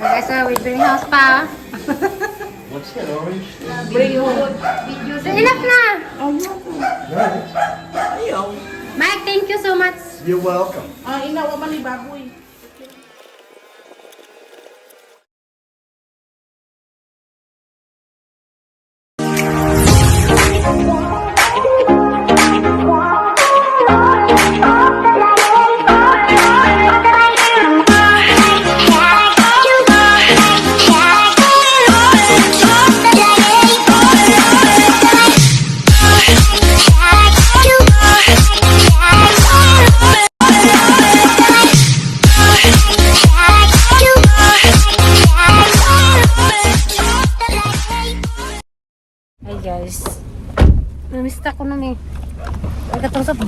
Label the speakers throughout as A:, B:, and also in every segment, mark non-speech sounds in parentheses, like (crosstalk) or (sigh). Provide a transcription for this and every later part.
A: Guys, so we bring house pa.
B: What's that, orange?
C: Bring home.
A: So enough na.
C: Ayaw.
A: Mike, thank you so much.
B: You're welcome.
C: Ah, inawa man ni baboy.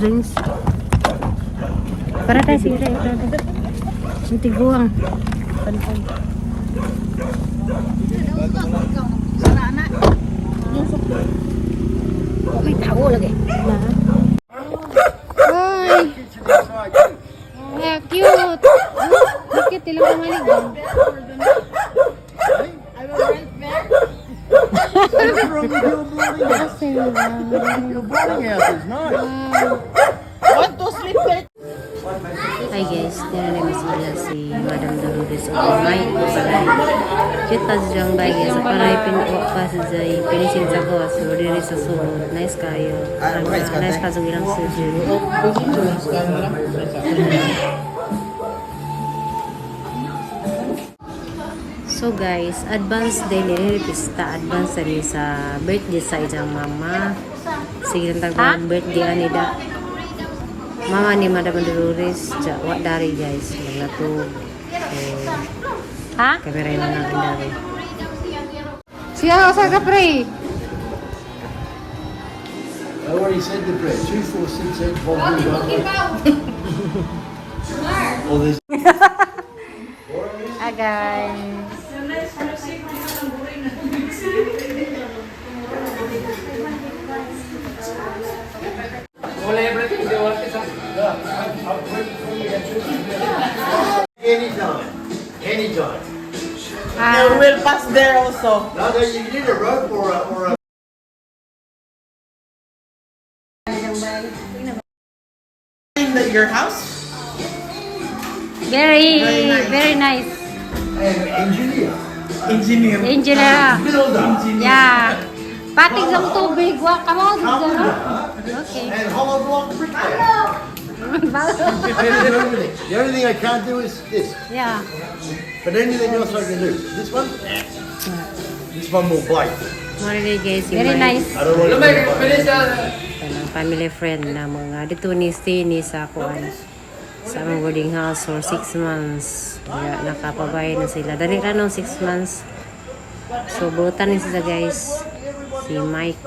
A: Drinks. Para tayo sila. Ang tiguang. Panpan. May tao lagi. Na. Hi guys, tinanong sila si Madam Dolores o Mike o Balay. Kita siyang bay guys, paray pinuwa pa sa Zay, pinisin sa gawa, so diri sa sulod. Nice kayo. Parang uh, nice ka sa ilang sushi. So guys, advance daily pista advance sa sa birthday sa isang mama. Sige lang tag birthday ani Mama ni Madam Dolores, ja, wa dari guys, mga to. So, ha? Kamera na natin dari. Siya sa kapre.
B: I already said the bread. Two, four, six, eight, one. Oh, there's
A: Ah guys. Ah,
C: will pass there also.
B: No, no, you need a rope or a, or a
C: In the, your house?
A: very,
C: Very nice.
A: very nice.
B: engineer.
C: Engineer.
A: Engineer.
B: Builder.
A: Yeah. Patig ng tubig. Wa ka mo. Okay.
B: And hollow block bricklayer. The only thing I can't do is this.
A: yeah.
B: But anything else I can do. This one? This one will bite.
A: Morning guys. Very nice.
B: I don't want to
A: family friend na mga dito ni stay ni sa kuan sa among boarding house for 6 months. Kaya nakapabay na sila. Dali ra nung 6 months. So butan ni sila guys. Si Mike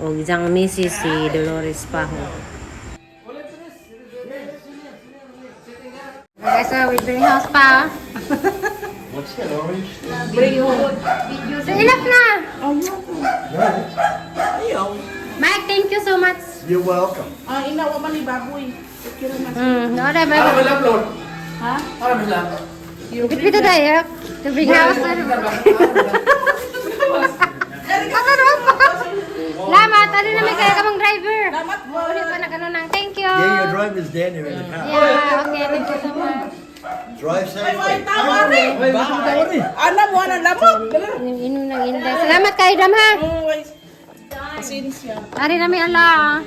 A: o isang misis si Dolores Paho. Guys, so we bring house pa.
B: What's that, orange?
C: Bring home.
A: So enough na.
C: Ayaw.
A: Mike, thank you so much.
B: You're welcome.
C: Ah, inawa man ni baboy. Kira na.
A: No, na ba?
C: Ha?
A: Pito tayo. To bring house. Ako na pa. Lamat, ano naman kaya kamang driver?
C: Salamat po.
A: Ulit pa na ganun lang. Thank you.
B: Yeah, your driver's down there in the car.
A: Yeah, okay. Thank you so much.
B: Drive
C: Ay, why
B: safely.
C: tawari? Alam mo, ano lamok?
A: Inom inom ng inday. Salamat kayo, Dam, ha?
C: Oh, ay. Pasensya.
A: Ari namin ala.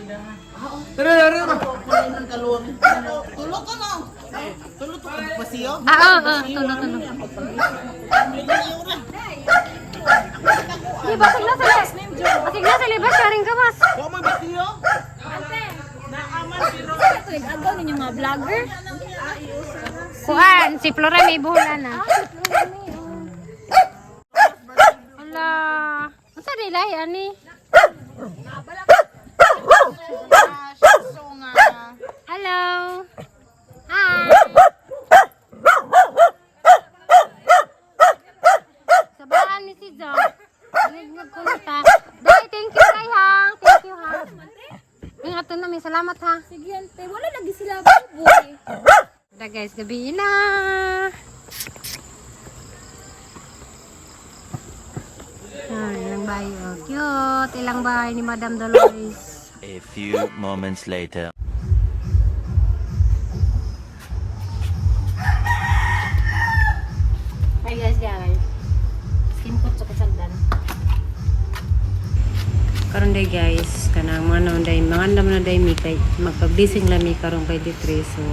C: Tulog ka na. Tulog ka na. Pasiyo?
A: Ah, oo, oo. Tulo, tulo. Di, basig na sila. Basig na sila. Bas, sharing ka, mas.
C: Huwag mo basiyo?
A: Ninyo mga vlogger. Kuan, si Flora may buhula na. Ala. Asa nila ani? Hello. Hi. Sabaan ni si Jo. Nagngag ko na ta. Dai, thank you kay ha. Thank you ha. Ingat na may salamat ha.
D: Sige, ante. Wala lagi sila buboy.
A: Tara guys, gabi na. Yan, ilang bayo. Oh, cute. Ilang bahay ni Madam Dolores.
E: A few moments later.
A: Hi guys, guys. Skin ko sa kasagdan. Karon guys kanang mga naon day, mga andam na day mi kay magpablising lami karon kay D3 so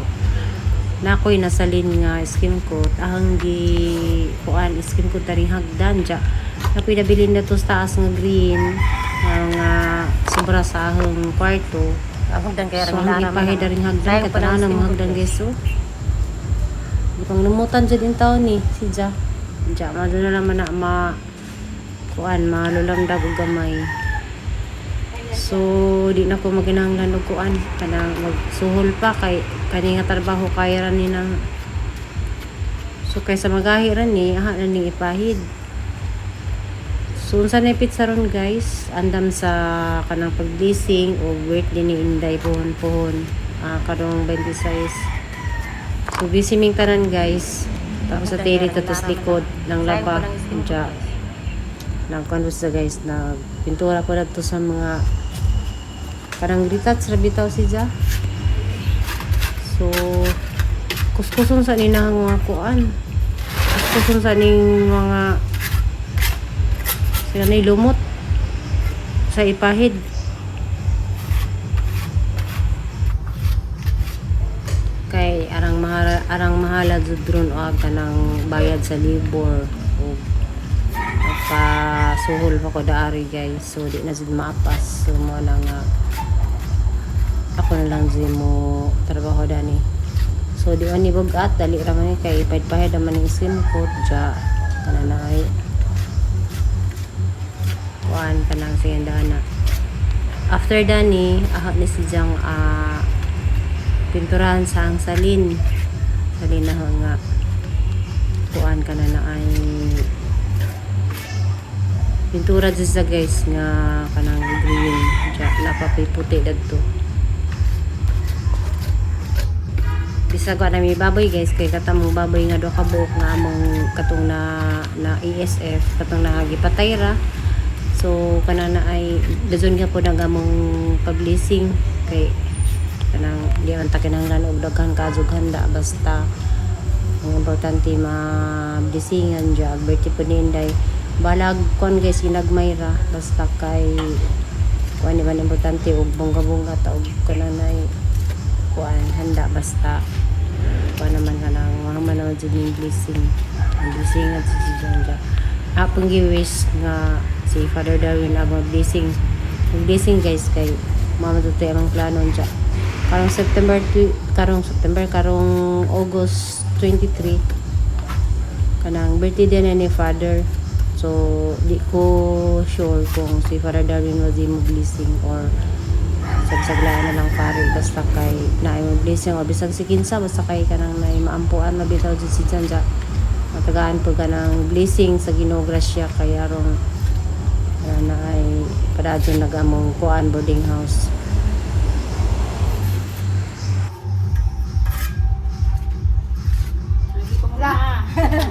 A: nakoy nasalin nga skin coat. Ahang gi kuan skin coat tari hagdan ja nakoy nabili na to sa taas nga green nga sobra sa ahang kwarto.
F: Ako dan kaya
A: so ang ipahid ring hagdan katana ng hagdan guys so di pang namutan dyan din taon ni si Ja Ja madala naman na ma kuan malulamdag og gamay so di na ko maginahanglan og kuan kanang magsuhol pa kay kani nga trabaho kaya ra ni nang so kaysa magahi ra ni aha na ning ipahid So, unsa na pizza ron guys, andam sa kanang pag-leasing o birthday ni Inday pohon pohon ah karong 26. So, busy ming tanan guys. Tapos sa tiri tatos likod ng laba. Diya. Nagkanvas sa guys na pintura ko na to sa mga parang retouch ra bitaw si Ja. So, kuskuson sa ninahang mga kuan. Kuskuson sa ning mga sila na lumot sa ipahid. Kay arang mahal arang mahala jud drone og kanang bayad sa libor o pa suhol pa ko daari guys so di na jud maapas so mo na nga ako na lang jud mo trabaho dani. So di ani bugat dali ra man kay pahid naman ni sim coat ja kananay kuan kanang siyendana after dani aha ni si Jang ah, pinturahan sa ang salin. Salin na nga. Kuan ka na na ay pintura dyan sa guys nga kanang green. Dyan napapi puti bisag na may baboy guys. Kay katamo baboy nga do ka buok nga among katong na na ESF katong nagipatay ra. So kana na ay dazon nga po nang among publishing kay kanang di man ta kinahanglan og daghan kazog handa basta ang importante ma-blessingan dya birthday po ni Inday. Balag kon guys ginagmay ra. Basta kay kuan di man importante og bongga-bongga ta og kananay kuan handa basta kuan naman kanang mga manaw jud ning blessing. Ang blessing at si Janja apong gi-wish nga si Father Darwin ang blessing. Ang blessing guys kay mamatutoy ang plano dya karong September karong September karong August 23 kanang birthday din na ni Father. So di ko sure kung si Father Darwin was mo blessing or sagsaglaan na lang pare basta kay na mo blessing o bisag si kinsa basta kay kanang na maampuan mabitaw jud si Janja matagaan po ka ng blessing sa Ginoo grasya kaya rong kaya na ay kadadyo nagamong kuan boarding house.
C: Magpihan (laughs)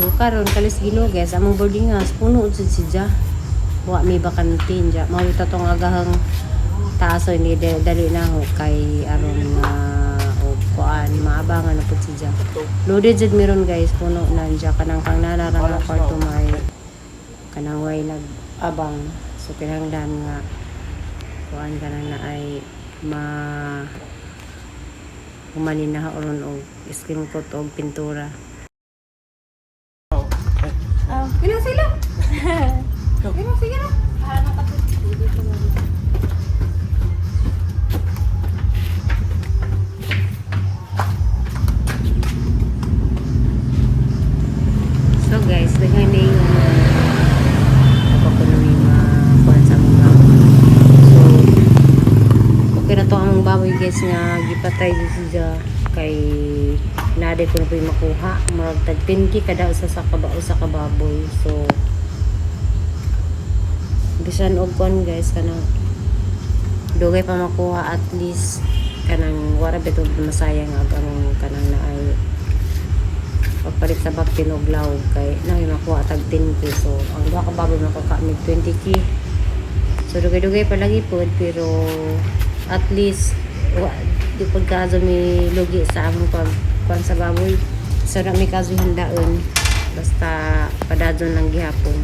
A: So karon kalis Ginoo guys, among boarding house puno jud si Ja. Wa mi bakantin ja. Mao ito tong agahang taaso ni dali na ho kay aron nga o kuan maabangan na pud si Ja. Loaded jud meron guys puno na ja kanang kang nanara nga kwarto may kanang way nag-abang. So kinahanglan nga kuan kanang na ay ma humanin na oron og skin coat og pintura.
D: Ilan sila? (laughs) Ilan sige na?
A: So guys, daghan na yung nang makuhan sa So, okay na to ang baboy guys nga gipatay dito siya kay naday ko na po yung makuha. Tag 10k kada usa sa kaba usa ka baboy. So, bisan og kon guys kana dugay pa makuha at least kanang wara bito masayang ang among kanang na ay pagpalit sa baktin og lawg kay na may makuha tag 10k so ang duha ka baboy makakamig 20k so dugay-dugay pa lagi pero at least wa, di pag kaso may lugi sa among pag sa baboy so na may kaso hindaon basta padadon lang gihapon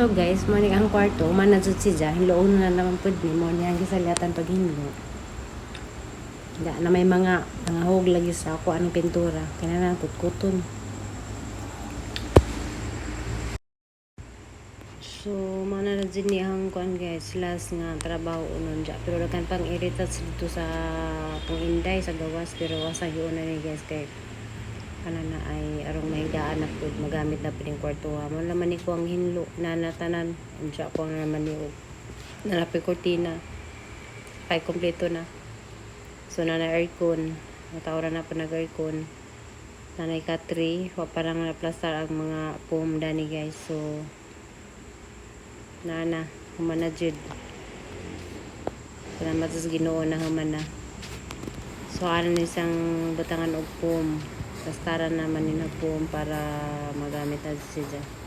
A: So guys, mo ang kwarto, manajud si Ja, hiloon na naman pud ni mo niya gisalatan pag hinlo. Da na may mga nangahog lagi sa ako anong pintura, kinahanglan kutkuton. So, mana na dyan ni ang kuan guys, last nga trabaho unon dya. Pero dagan pang iritat dito sa pang inday sa gawas, pero wasa yun na ni guys kay kana na ay arong mahigdaan na pud magamit na pining kwarto ha. Mo naman ni ko ang hinlo na natanan. Unsa ko na naman ni og nalapi kortina. Kay kompleto na. So na aircon, natawra na pa nag aircon. Nanay ka 3, wa parang na-plaster ang mga foam dani guys. So nana, humana jud. Salamat sa Ginoo na humana. So ano ni isang butangan og foam Tastaran naman ni Nagpuan para magamit na siya dyan.